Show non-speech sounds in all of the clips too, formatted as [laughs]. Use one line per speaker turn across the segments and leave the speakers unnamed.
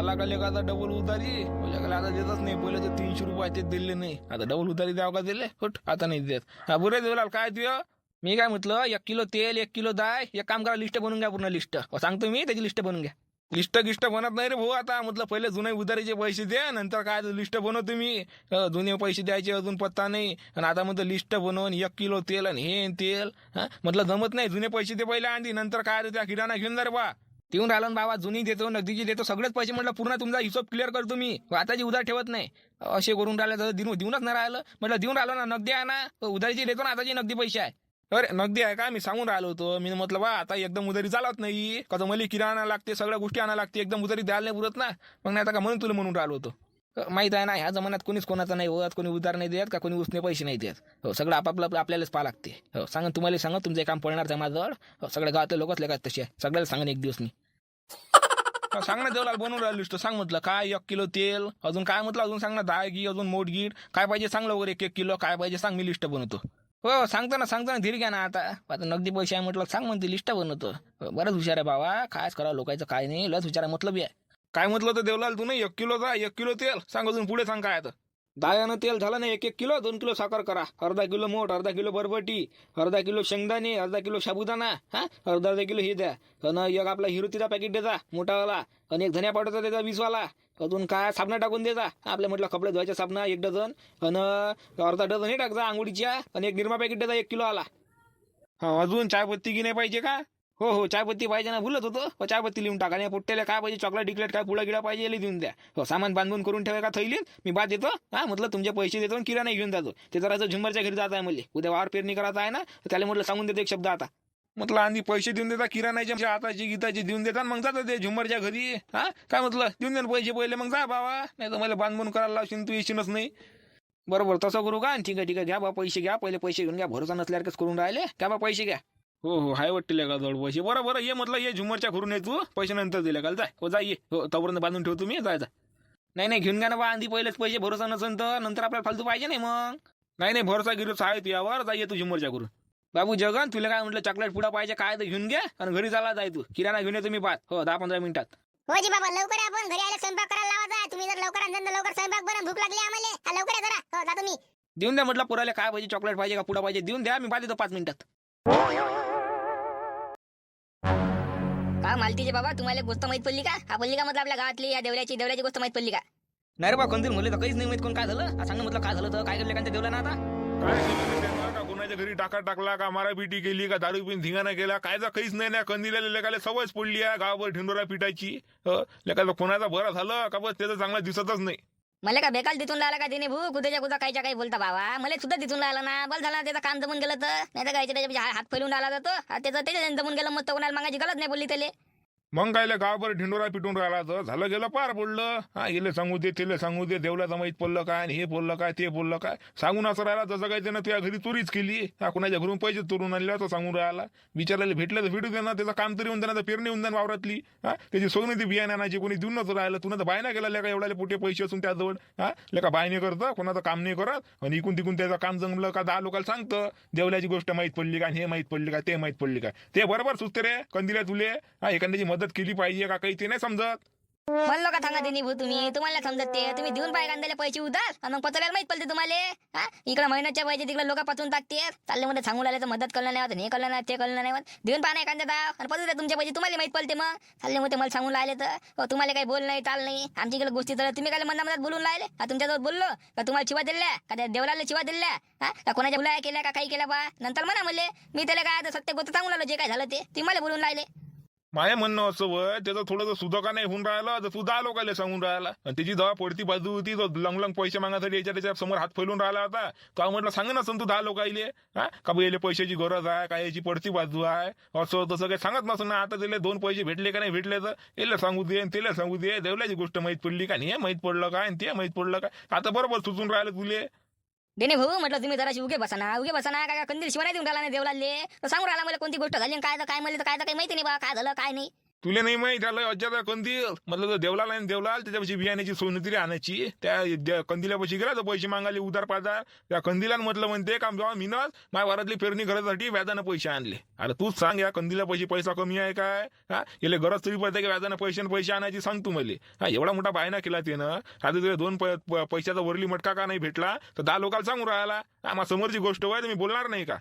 आला का आता डबल उतारी? लेकाला आता देतच नाही. पहिले तर तीनशे रुपयाचे दिले नाही. आता डबल उतारी द्यावं का दिले? फट आता नाही देत. हा बरे देवलाल काय तुझ मी काय म्हटलं एक किलो तेल एक किलो दाय एक काम करा लिस्ट बनवून घ्या पूर्ण लिस्ट हो, सांगतो मी त्याची लिस्ट बनवून घ्या. लिस्ट गिस्ट बनत नाही रे भाऊ आता. म्हटलं पहिले जुने उधारीचे पैसे द्या नंतर काय लिस्ट बनवतो तुम्ही जुने पैसे द्यायचे अजून पत्ता नाही. आणि आता म्हटलं लिस्ट बनवून एक किलो तेल आणि हे तेल. हा म्हटलं जमत नाही. जुने पैसे ते पहिले आणली नंतर काय त्या किराणा घेऊन जा रे बा. देऊन राहिलो ना बाबा जुनी देतो नगदीची देतो सगळेच पैसे म्हटलं पूर्ण तुमचा हिशोब क्लिअर करतो मी. आताची उधार ठेवत नाही. असे करून राहिलं तर देऊन देऊनच नाही राहिलं. म्हटलं देऊन राहिलो ना नगदी आहे ना उधारीची देतो ना आताची नगदी पैसे आहे. अरे नगदी आहे का? मी सांगून राहिलो होतो. मी म्हटलं बा आता एकदम उधारी चालत नाही. कसं मला किराणा लागते सगळ्या गोष्टी आणा लागते. एकदम उधारी द्यायला नाही पुरत ना. मग नाही आता का म्हणून तुला म्हणून राहिलो होतो. अ, माहीत आहे ना ह्या जमान्यात कोणीच कोणाचा नाही होत कोणी उधार नाही देत का कोणी उसने पैसे नाही देत. हो सगळं आपापलं आपलं आपल्यालाच पाहा लागते. हो सांगा तुम्हाला सांगा तुमचं काम पडणार त्या माझ्याजवळ. हो सगळ्या गावातले लोकच लगात तसे आहे. सगळ्याला सांगा एक दिवस मी. [laughs] सांग ना देवला बनवून राहिली लिस्ट सांग म्हटलं काय एक किलो तेल? अजून काय म्हटलं? अजून सांग ना दहा गी अजून मोठ गीट काय पाहिजे सांगलं वगैरे एक एक किलो. काय पाहिजे सांग मी लिस्ट बनवतो. हो सांगतो ना सांगतो ना धीर घ्या ना आता. आता नगदी पैसे आहे म्हटलं सांग म्हणते लिस्ट बनवतो. बरंच हुशार आहे बाबा. कायच करा लोकांचं काय नाही. लस हुशार आहे मतलब आहे काय म्हटलं तर देवलाल तू नाही एक किलो जा एक किलो तेल. सांग अजून पुढे सांग काय आता. दायानं तेल झालं ना एक एक किलो दोन किलो साखर करा. अर्धा किलो मोठ अर्धा किलो बरबटी अर्धा किलो शेंगदाणे अर्धा किलो साबुदाणा हा? अर्धा अर्धा किलो हे द्या. आणि एक आपला हिरुतीचा पॅकेट देजा मोठावाला. आणि एक धन्या पावडरचा देजा वीसवाला. अजून काय साबणा टाकून देजा. आपल्या म्हटलं कपडे धुवायच्या साबणा एक डझन. आणि अर्धा डझन हे टाकजा आंघोळीच्या. आणि एक निरमा पॅकेट देजा एक किलो आला हा अजून चायपत्ती की नाही पाहिजे का? हो हो चायपत्ती पाहिजे ना भुलत होतो. हो चायपत्ती लिहून टाका. नाही पोट्ट्याला काय पाहिजे? चॉकलेट डिकलेट काय पुढा गिडा पाहिजे देऊन द्या. हो सामान बांधून करून ठेवा का थैलीन मी बाद देतो. हा म्हटलं तुमचे पैसे देतो आणि किराणा घेऊन जातो. ते जरा झुंबरच्या घरी जात आहे मला उद्या वावर पेरणी करायचा आहे ना त्याला म्हटलं सांगून देतो एक शब्द आता. म्हटलं आणि पैसे देऊन देता किराणाचे म्हणजे आताची गीताची देऊन देतात मग जातात ते झुंबरच्या घरी. हा काय म्हटलं? देऊन दे पैसे पहिले मग जा बाबा. नाही तर मला बांधून करायला लावशील तू येशीलच नाही. बरोबर तसं करू का? ठीक आहे ठीक आहे. घ्या बा पैसे घ्या. पहिले पैसे घेऊन घ्या. भरोसा नसल्यासारखंच करून राहिले? घ्या बा पैसे घ्या. हो हो हाय वाटते का जवळ पैसे बरं बरं ये म्हटलं ये झुमरच्या घरून ये तू. पैसे नंतर दिले काल जाय हो जाय ये. हो तोपर्यंत बांधून ठेवतो मी जाय जा. नाही नाही घेऊन घ्या ना बा आधी पहिलेच पैसे भरोसा नसेल तर नंतर आपल्याला फालतू पाहिजे नाही मग. नाही नाही भरोसा गिरोसा आहे तुझ्यावर जाय ये तू झुमरच्या घरून बाबू जगन तुला काय म्हटलं चॉकलेट पुडा पाहिजे काय तर घेऊन घ्या आणि घरी चाला जाय तू. किराणा घेऊन येतो मी पाच हो दहा पंधरा मिनिटात.
हो जी बाबा लवकर या आपण. घरी आले स्वयंपाक करायला लावायचा तुम्ही जर लवकर तर लवकर स्वयंपाक बनव भूक लागली आम्हाला. लवकर या जरा. हो जातो मी
देऊन द्या म्हटलं पुराले काय पाहिजे चॉकलेट पाहिजे का पुडा पाहिजे देऊन द्या. मी पाच देतो पाच मिनिटात.
का मालतीचे बाबा तुम्हाला एक गोष्ट माहीत पडली का? हा पडली का म्हटलं आपल्या गावातली या देवऱ्याची देवऱ्याची गोष्ट माहीत पडली का?
नाही रे बा कंदील म्हणले तर काहीच नाही माहीत कोण काय झालं. आ, सांग म्हटलं काय झालं तर काय केलं का देवला ना आता?
काय केलं त्यांना? का कोणाच्या घरी टाका टाकला का मारा पिटी केली का दारू पिऊन धिंगाणा केला? कायचा काहीच नाही ना. कंदिला लेकाला सवयच पडली आहे गावभर ढिंडोरा पिटायची. अ, लेकाला कोणाचा बरा झालं? का बस त्याचं चांगलं दिसतच नाही.
मला का बेकाल तिथून राहिला का तिने? भू कुठेच्या कुठं कायच्या काही बोलता बाबा. मला सुद्धा तिथून राहिला ना. बल झाला त्याचं काम जमून गेलं तर. नाही तर कायच्या त्याच्या हात फैलून राहिला जातो. त्याचं त्याच्या जमून गेलं मग तो कोणाला मागायची गलत नाही बोलली त्याला.
मग कायले गावभर ढिंडोरा पिटून राहिला तर झालं गेलं पार पडलं. हा गेले सांगू दे तिला सांगू दे देवला माहीत पडलं काय आणि हे बोललं काय ते बोललं काय. सांगून असं राहिला जसं काय त्यानं तुझ्या घरी चोरीच केली. हा कुणाच्या घरून पैसे चोरून आणले असं सांगून राहिला. विचारायला भेटलं तर भेटू दे ना त्याचं काम तरी होऊन देणार पेरणी होऊन देणार वावरातली. हा त्याची सोनं ती बियाणे आणायची कोणी देऊनच राहिलं. तुला तर बाय नाही केला लेका एवढ्या पोटे पैसे असून त्याजवळ. हा लेका बाय नाही करतं कोणाचं काम नाही करत. आणि इकून तिकून त्याचं काम जमलं का दहा लोकांना सांगतं. देवल्याची गोष्ट माहीत पडली का आणि हे माहीत पडली का ते माहीत पडली का. ते बरोबर सुचते रे कंदिल्या तुले. हा एखाद्याची मदत केली पाहिजे का काही ते नाही समजत.
म्हणलो का सांगा तिने भू तुम्ही? तुम्हाला समजत ते. तुम्ही देऊन पाय कांद्याला पैसे उधार. आणि मग पचवायला माहीत पडते तुम्हाला. हा? इकडे महिन्याच्या पाहिजे तिकडे लोक पचून टाकते चालले मध्ये सांगून आले तर मदत करणं नाही होत. हे कळलं नाही ते करणं नाही होत. देऊन पाहा नाही दाव. आणि पत्र तुमच्या पैसे. तुम्हाला माहीत पडते मग. चालले मध्ये मला सांगून आले तर. हो, तुम्हाला काही बोल नाही चाल नाही. आमच्या इकडे गोष्टी तर तुम्ही काय मनात मनात बोलून राहिले? का तुमच्याजवळ बोललो? का तुम्हाला शिवा दिल्या? का त्या देवलाला शिवा दिल्या? हा? का कोणाच्या बुलाया केल्या का काही केल्या बा? नंतर म्हणा म्हणले मी त्याला काय आता सत्य गोष्ट सांगून आलो जे काय झालं ते. तुम्ही मला बोलून राहिले.
माय म्हणणं असं वय त्याचं थोडंसं सुधका नाही होऊन राहिलं तर तू दहा लोकांना सांगून राहिला. आणि त्याची दवा पडती बाजू होती तो लंग लंग पैसे मागासाठी याच्या त्याच्यासमोर हात फैलून राहिला होता. का म्हटलं सांग ना तू दहा लोकायले हा? का बा याले पैशाची गरज आहे काय याची पडती बाजू आहे? असं तसं काही सांगत नसं ना आता त्याला दोन पैसे भेटले का नाही भेटले तर याला सांगू दे आणि त्याला सांगू दे. देवल्याची गोष्ट माहीत पडली का नाही? हे माहीत पडलं काय आणि ते माहीत पडलं काय आता बरोबर सुचून राहिलं तुले.
देणे भाऊ म्हटलं तुम्ही जराशी उगे बसा ना उगे बसा ना काय कंदील शिवाय देऊन राहिला नाही देवलाले. तर सांगून राहिला मला कोणती गोष्ट झाली आणि काय तर काय म्हणलं तर काय तर काही माहिती नाही बा काय झालं काय नाही.
तुला नाही माहीत त्याला अज्जाचा कंदील म्हटलं तो देवलाल आहे देवलाल त्याच्यापाशी बियाण्याची सोनतरी आणायची. त्या द- कंदिलापाशी गेला तर पैसे मागायले उधार पाजार. त्या कंदिलान म्हटलं म्हणते काम जेव्हा मीनच माझ्या वारातली पेरणी करायसाठी व्याजानं पैसे आणले. अरे तूच सांग या कंदिला पैसा कमी आहे काय हा गेले गरज तरी पडते की व्याजानं पैसे पैसे आणायची सांग तू मला. हा एवढा मोठा बायना केला त्यानं. आता तुला दोन पै- पैशाचा वरली मटका का नाही भेटला? तर दहा लोकांना सांगून राहिला. हा मग समोरची गोष्ट होय तुम्ही बोलणार नाही का?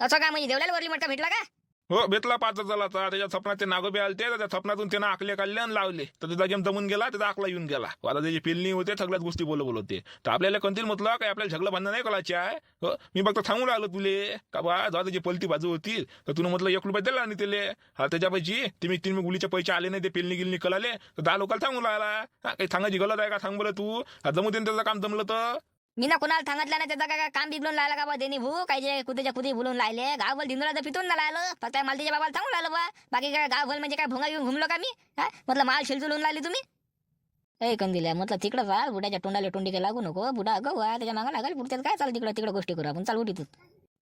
असं काय म्हणजे देवल्याला वरली मटका भेटला का?
हो भेटला पाच हजाराचा. त्याच्या सपनात ते नागोबे आलते ते त्या सपनातून त्यानं आकले काढले आणि लावले. तर त्याचा गेम जमून गेला त्याचा आकला येऊन गेला. हो, आता त्याची पेलणी होते सगळ्याच गोष्टी बोल बोलवते तर आपल्याला कोणतील म्हटलं काय आपल्याला झगडं बांधणं नाही करायची आहे? हो मी फक्त सांगून राहिलो तुले. का बा जेव्हा त्याची पलती बाजू होती तर तुला म्हटलं एक रुपये दिला आणि त्याले. हा त्याच्यापैकी तुम्ही तुम्ही गुलीचे पैसे आले नाही ते पिल्ली गिलणी कळाले. तर दहा लोकांना सांगून राहिला. हा, काही सांगायची गलत आहे का? सांग बरं तू. हा, जमू दे त्याचं काम जमलं तर.
मी ना कुणाला सांगितलं नाही त्याचा काय काम बिघडून लायला का बा त्यांनी? भू काही कुठेच्या कुठे बोलून लायले. गावभर धिंदुराचं पितून ना लायलं. फक्त मालतीच्या बाबाला सांगून लायलं बा. बाकी काय गावभर म्हणजे काय भोंगा घेऊन घुमलो का मी? हा? म्हटलं माल शिलचुलून राहिली तुम्ही? ए कंदिल्या म्हटलं तिकडं चाल बुडाच्या तोंडाला तोंडी काय लागू नको. बुडा गहू त्याच्या मागा लागेल. पुढच्यात काय? चाल तिकडं तिकडं गोष्टी करू आपण. चाल उठीतून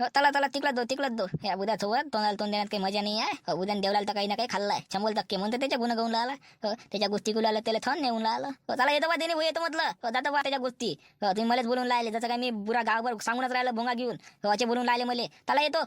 हो, चला चला तिकडं दो तिकडं दो या उद्या सोबत तोंडाला तोंड देण्यात काही मजा नाही आहे हो, उद्या देवलाला तर काही ना काही खाल्लाय शंभर टक्के म्हणते त्याच्या गुन्हा गाऊन लावला हो, त्याच्या गोष्टी गुलाला त्याला थन नेऊन लावलं हो, चला येतो बा देणे येतो म्हटलं हो, जातो बा त्याच्या गोष्टी हो, तुम्ही मलाच बोलून लायले जसं काय मी बुरा गावभर सांगूनच राहिलं भोंगा घेऊन हो, असे बोलून लायले मले चला येतो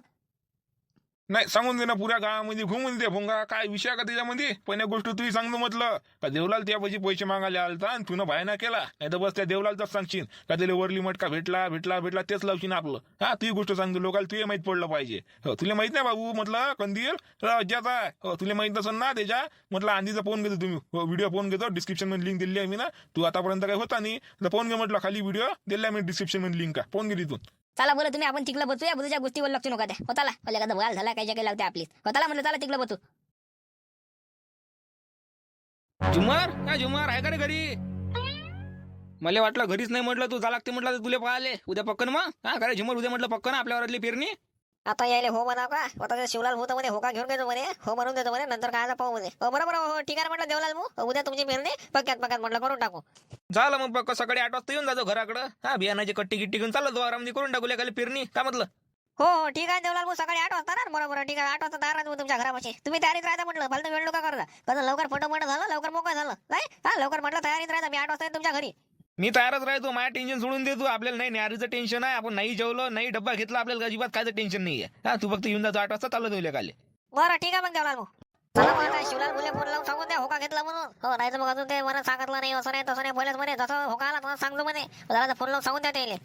नाही सांगून दे ना पुऱ्या गावामध्ये घुमून दे भोंगा काय विषय का त्याच्यामध्ये? पहिल्या गोष्ट तुही सांगतो म्हटलं का देवलाल त्यापाशी पैसे मागायला आलता आणि तुनं भायना केला. नाही तर बस त्या देवलालचाच सांगशील का त्याला वरली मटका भेटला भेटला भेटला तेच लावशील आपलं. हा तुही गोष्ट सांगतो लोकांना तुला माहीत पडलं पाहिजे. हो तुला माहीत नाही बाबू म्हटलं कंदील राज्याचा आहे हो तुला माहीत नसेल ना त्याच्या म्हटलं आंधीचा फोन घेतो तुम्ही. हो, व्हिडिओ फोन घेतो डिस्क्रिप्शनमध्ये लिंक दिली आहे मी ना. तू आतापर्यंत काही होता नाही. तर फोन घे म्हटलं खाली व्हिडिओ दिला मी डिस्क्रिप्शनमध्ये लिंक का? फोन घे तिथून.
चला बोला तुम्ही आपण तिकडं बसूया बुजूच्या गोष्टीवर लक्ष नका द्या. होताला. मला एखादा बघायला झाला काही काही लागते आपली होताला म्हटलं चला तिकडं बसू.
झुमार? काय झुमार? आहे का रे घरी? मला वाटलं घरीच नाही म्हटलं तू जा लागते म्हटलं तर तुला पाहिले उद्या पक्कन मग? हा काय रे झुमर उद्या म्हटलं पक्कन आपल्या वरातली पेरणी?
आता यायले हो म्हणा का? आता शिवलाल होतं म्हणे हो का घेऊन घेतो म्हणे. हो म्हणून देतो म्हणे नंतर काय पाहू म्हणे. हो बरोबर हो ठीक आहे म्हटलं देवलाल भाऊ. उद्या तुमची पेरणी पक्क्यात पक्क्यात म्हटलं करून टाकू.
झालं मग पक्क सकाळी आठ वाजता येऊन जातो घराकडं. हा बियाणाची कट्टी गिट्टी घेऊन चाललो तो आरामनी करून टाकूया खाली पेरणी काय म्हटलं?
हो हो ठीक आहे देवलाल भाऊ सकाळी आठ वाजता ना? बरोबर ठीक आहे. आठ वाजता राहतो तुमच्या घरापाशी. तुम्ही तयारीत राहता म्हटलं. फालतू वेळ नका करता कसं लवकर फोटो मोठं झालं लवकर मोकळं झालं. नाही? हा लवकर म्हटलं तयारीत राहता. मी आठ वाजता तुमच्या घरी.
मी तयारच राहतो माझ्या टेन्शन सोडून देतो आपल्याला नाही न्यारीचं टेन्शन आहे. आपण नाही जेवलो नाही डब्बा घेतला आपल्याला अजिबात कायचं टेन्शन नाही आहे हा तू फक्त येऊन जातो आठ वाजता चाललो तुला खाली
बरं ठीक आहे मग भाऊ. चला मग आता शिवलाल मुले फोन लावून सांगून द्या होका घेतला म्हणून. हो नाही तर मग अजून ते मला सांगितलं नाही असं नाही तसं नाही पहिलेच म्हणे जसं होका आला तसं सांगतो म्हणे. जरा फोन लावून सांगून द्या त्याला.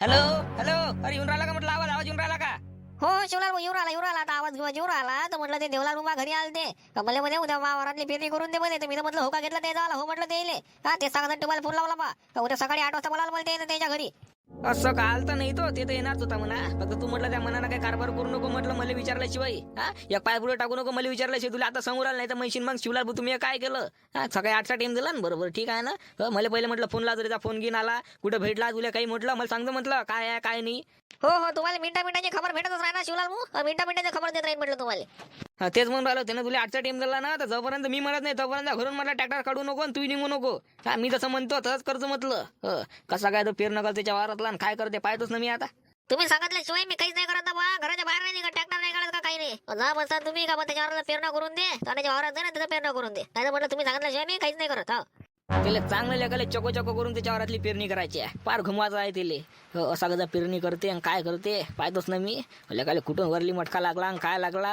हॅलो हॅलो अरे येऊन राहिला का म्हटलं? आवाज आवाज येऊन राहिला का?
हो शिवलाल भाऊ येऊन आला येऊन आला आता आवाज घेऊन आला तर म्हटलं ते देवला रुमा घरी आले ते. मला म्हणे उद्या वावरातली पेरणी करून दे म्हणे. तर मी तर म्हटलं होका घेतला त्याचा आला. हो म्हटलं ते येले हा ते सांगत तुम्हाला फोन लावला बा. उद्या सकाळी आठ वाजता बोलायला मला ते त्याच्या घरी.
असं काल तर नाही तो? ते तर येणारच होता म्हणा. फक्त तू म्हटलं त्या मनानं काही कारभार करू नको म्हटलं मला विचारल्याशिवाय. हा? एक पाय पुढे टाकू नको मला विचारल्याशिवाय तुला आता समोर आलं नाही तर म्हणशील मग शिवला तुम्ही काय केलं? हा सकाळी आठचा टाइम दिला ना बरोबर ठीक आहे ना? मला पहिले म्हटलं फोन लावतो त्याचा फोन घेऊन आला. कुठं भेटला तुला काही? म्हटलं मला सांगतो म्हटलं काय आहे काय नाही.
हो हो तुम्हाला मिनिटा मिनिटाची खबर भेटतच राहणार शिवलाल मिनिटा मिनिटाची खबर देत राहील म्हटलं तुम्हाला.
तेच म्हणून राहिलो त्यानं तुला आजचा टाइम दिला ना तर जोपर्यंत मी म्हणत नाही तोपर्यंत घरून मला ट्रॅक्टर काढू नको आणि तू निघू नको. हा मी जसं म्हणतो तसंच करतो म्हटलं. हो, कसा काय तो पेरणं करतो त्याच्या वारातला आणि काय करते पाहतोच ना मी आता.
तुम्ही सांगितल्याशिवाय मी काहीच नाही करत बा घराच्या बाहेर नाही निघत ट्रॅक्टर नाही काढत का काही नाही. जा बसता तुम्ही का बा त्याच्यावर पेरणा करून दे त्याच्या वावरात जा ना त्याचा पेरणा करून दे. नाही म्हटलं तुम्ही सांगितल्याशिवाय मी काहीच नाही करत हा.
त्याला चांगलं लेखाले चको चको करून त्याच्या वरातली पेरणी करायची आहे. पार घुमवायचं आहे त्याले हो, असा कसा पेरणी करते आणि काय करते? पाहतोच ना मी. लेखाले कुठून वरली मटका लागला आणि काय लागला?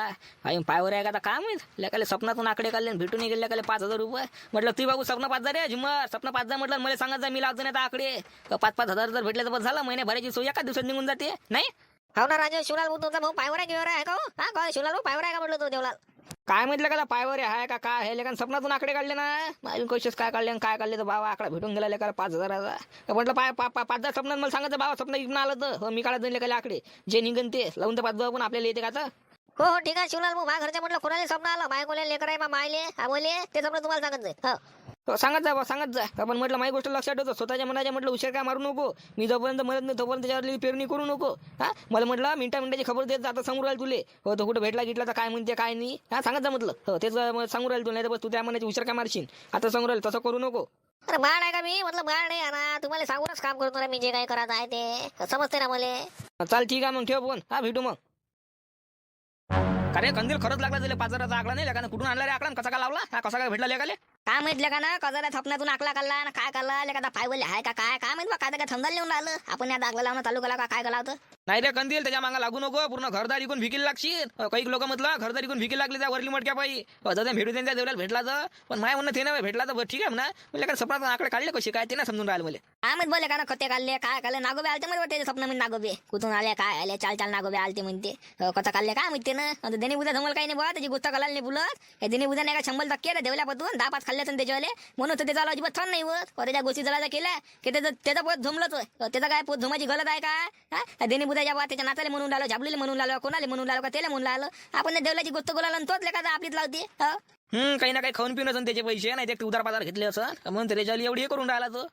आई पायवर आहे का आता काय माहीत लेखाले स्वप्नातून आकडे काढले आणि भेटून गेले लेखाले पाच हजार रुपये. म्हटलं ती बाबू स्वप्न पाच हजार आहे झुमर स्वप्न पाच हजार म्हटलं मला सांगत जा मी लागतो नाही आता आकडे. पाच पाच हजार जर भेटले तर बस झालं. महिने भरायची सोय एका दिवसात निघून जाते. नाही?
हो ना राजा शिवलाल भाऊ तुमचा भाऊ पायवर आहे आहे का हो? हा? का शिवलाल भाऊ पायवर आहे का म्हटलं तो देवलाल?
काय म्हटलं का पायवर आहे का काय आहे लेखन स्वप्नातून आकडे काढले ना. माझी कोशिश काय काढले आणि काय काढले तर बाबा आकडा भेटून गेला लेखाला पाच हजाराचा तर म्हटलं पाय पा- पा- पाच हजार स्वप्नात मला सांगायचं बाबा स्वप्न इकडून आलं तर. हो, मी काढत जाईल लेखाले आकडे. जे निघन ते. लावून तर पाच जाऊ पण आपल्याला येते का
हो हो ठीक आहे. शिवलाल माझ्या घरच्या म्हटलं कोणाला स्वप्न आलं? माझ्या कोणाला लेकर आहे मायले आमोले? ते स्वप्न तुम्हाला सांगत जाईल. हो.
हो, सांगत जा बा सांगत जा. आपण म्हटलं माझी गोष्ट लक्षात ठेवतो स्वतःच्या मनाच्या म्हटलं उशीर काय मारू नको? मी जोपर्यंत म्हणत नाही तोपर्यंत त्याच्यावरली पेरणी करू नको. हा? मला म्हटलं मिनिटा मिनिटाची खबर देत जा, आता सांगू राहील तुले. हो तो कुठं भेटला गिटला तर काय म्हणते काय नाही. हा सांगत जा म्हटलं. हो तेच अं, सांगू राहील तुला नाही तर बस तू त्या मनाची उशीर काय मारशील? आता सांगू राहील तसं करू नको.
अरे माड आहे का मी? म्हटलं माड नाही आहे ना तुम्हाला सांगूनच काम करतो ना मी जे काही करत आहे ते. समजते ना मला?
चाल ठीक आहे मग ठेव फोन. हा भेटू मग.
अरे कंदील खरंच लागला दिले पाचाराचा आकडा नाही? लेकानं कुठून आणला रे आकडा? आणि कसा काय लावला? हा कसा काय भेटला लेकाले?
काय माहीत का ना? कजाला थपण्यातून आकला काढला ना काय काढला? लेका पाय बोलले हाय का काय? काय माहीत बा काय काय थंडाल नेऊन राहिलं? आपण या दागला लावणं चालू केला का? काय केला होतं
नाही रे कंदील त्याच्या मागा लागू नको. पूर्ण घरदार इकून विकील लागशील. काही लोक म्हटलं घरदार इकून विकील लागली त्या वरली मटक्या पायी. जर भेटू त्यांच्या देवल्याला भेटला तर. पण माय म्हणणं ते ना भेटला तर ठीक आहे म्हणा. म्हणजे काय सपनात आकडे काढले कसे? काय ते ना समजून राहिलं मला.
काय माहीत बोले का ना खते काढले काय काढले? नागोबे आलते मध्ये त्याचे स्वप्न मी नागोबे. कुठून आले काय आले? चाल चाल नागोबे आलते म्हणते. कथा काढले काय माहिती ना? देणे उद्या जमल काही नाही बुवा त्याची गोष्ट करायला नाही बोलत. हे देणे उद्या नाही का शंभर टक्के देवल्यापासून? दहा पाच खाल्ले असं त्याच्यावाले? म्हणून तर त्याचा अजिबात थन नाही होत. अरे त्या गोष्टी जरा केल्या की त्याचं त्याचा पोत झुमलंच त्याचा काय पोत झुमाची गलत आहे का? देणे बुद्याच्या बा त्याच्या नात्याला म्हणून राहिलो झाबलीला म्हणून राहिलो कोणाला म्हणून राहिलो का त्याला म्हणून राहिलो आपण देवलाची गोष्ट बोलायला तोच लेखा आपलीच लावते.
हम्म काही ना काही खाऊन पिऊन असन त्याचे पैसे नाही ते उदार पाजार घेतले असं. म्हणून त्याच्या एवढी हे करून राहिला तो?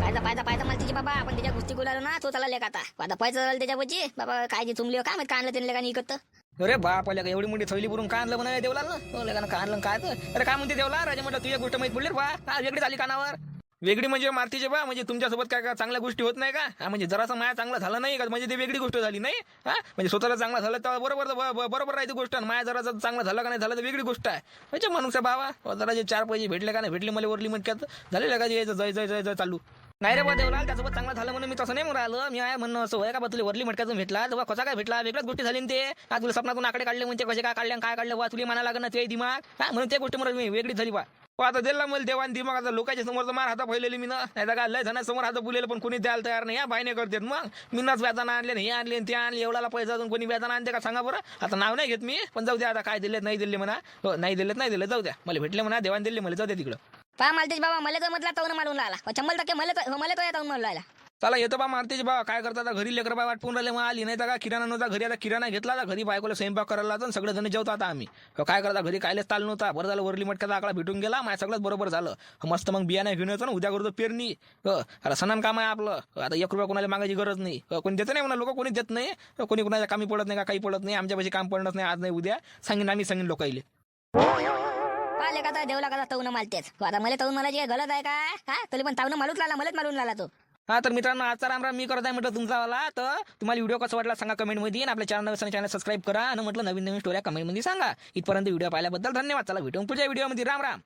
पायचा पायचा पायचा मला तिची बाबा. आपण त्याच्या गोष्टी बोलायला ना तो त्याला लेख आता झाला त्याच्या पची बाबा काय जे तुमले काय माहीत काय आणलं त्यांनी लेखाने इकत.
अरे बाप आल्या का एवढी मोठी थैली भरून काय आणलं म्हणा देवला ना लेकानं काय आणलं काय तर? अरे काय म्हणते देवला राजा म्हटलं तुझ्या गोष्ट माहीत पडली बा काय वेगळी झाली कानावर? वेगळी म्हणजे मारतीचे बा म्हणजे तुमच्यासोबत काय काय चांगल्या गोष्टी होत नाही का? हा म्हणजे जरासा माया चांगलं झालं नाही का? म्हणजे ते वेगळी गोष्ट झाली नाही? हा? म्हणजे स्वतःला चांगलं झालं तर बरोबर बरोबर राहते गोष्ट आणि माया जरा जर चांगलं झालं का नाही झालं तर वेगळी गोष्ट आहे. म्हणजे माणूस बाबा जरा जे चार पैसे भेटले का नाही? भेटले मला वरली मटक्यात झाले का जे जय जय जय जय चालू? नाही रे बा देवलाल त्यासोबत चांगलं झालं म्हणून मी तसं नाही म्हणून राहिलं. मी आहे म्हणणं असं होय का बा तुला वरली मटक्यातून भेटला तेव्हा कसा काय भेटला? वेगळ्याच गोष्टी झाली ते. आज तुला सपनातून आकडे काढले म्हणजे कसे काय काढले काय काढले? बा तुला म्हणा लागणं ते दिमाग. हा म्हणून त्या गोष्टी मला मी वेगळी झाली बा. आता दिला मला देवान दिमाग आता लोकांच्या समोर तर मार हाता फैलेली मी ना. नाही तर काय लय जणांसमोर हात फुलेलं पण कोणी द्यायला तयार नाही. या बायने करतात मग. मी नाच व्याजानं आणले हे आणले ते आणले. एवढाला पैसा अजून कोणी व्याजानं आणते का सांगा बरं? आता नाव नाही घेत मी पण जाऊ द्या आता काय दिले नाही दिले म्हणा. हो, नाही दिलेत नाही दिले जाऊ द्या. मला भेटले म्हणा देवान दिले मला जाऊ द्या तिकडं.
पहा मालतेज बाबा मला तर म्हटलं ताऊन मालून राहिला. हो, चंबल टक्के मला हो, तो- मला तो ताऊन मालून राहिला.
चला येतो बा मारतीचे बा काय करता आता? घरी लेकर बा वाटपून राहिले मग आली. नाही तर का किराणा नव्हता घरी आता किराणा घेतला आता. घरी बायकोला स्वयंपाक करायला जाऊन सगळे जण जेवता आता आम्ही. हो, काय करता घरी कायलेच चाल नव्हता. बरं झालं वरली मटक्याचा आकडा भेटून गेला. माझ्या सगळंच बरोबर झालं. मस्त मग बियाणे घेऊन येतो ना उद्या करतो पेरणी. हो सणान काम आहे आपलं. आता एक रुपया कोणाला मागायची गरज नाही. कोणी देत नाही म्हणा लोक कोणी देत नाही. कोणी कोणाच्या कामी पडत नाही का काही पडत नाही. आमच्यापाशी काम पडत नाही आज नाही उद्या. सांगेन आम्ही सांगेन लोकाईले
आले का देवला का ताऊन मालतेच हो, आता मला ताऊन मला जे गलत आहे का हा? तुला पण ताऊन मालूच लागला मलाच मालून लागला तो.
हा तर मित्रांनो आजचा राम राम मी करत आहे म्हटलं तुमचा वाला तर तुम्हाला व्हिडिओ कसा वाटला सांगा कमेंटमध्ये आणि आपल्या चॅनल चॅनल सबस्क्राईब करा आणि म्हटलं नवीन नवीन स्टोऱ्या कमेंटमध्ये सांगा. इथपर्यंत व्हिडिओ पाहिल्याबद्दल धन्यवाद. चला भेटून पुढच्या व्हिडिओमध्ये राम राम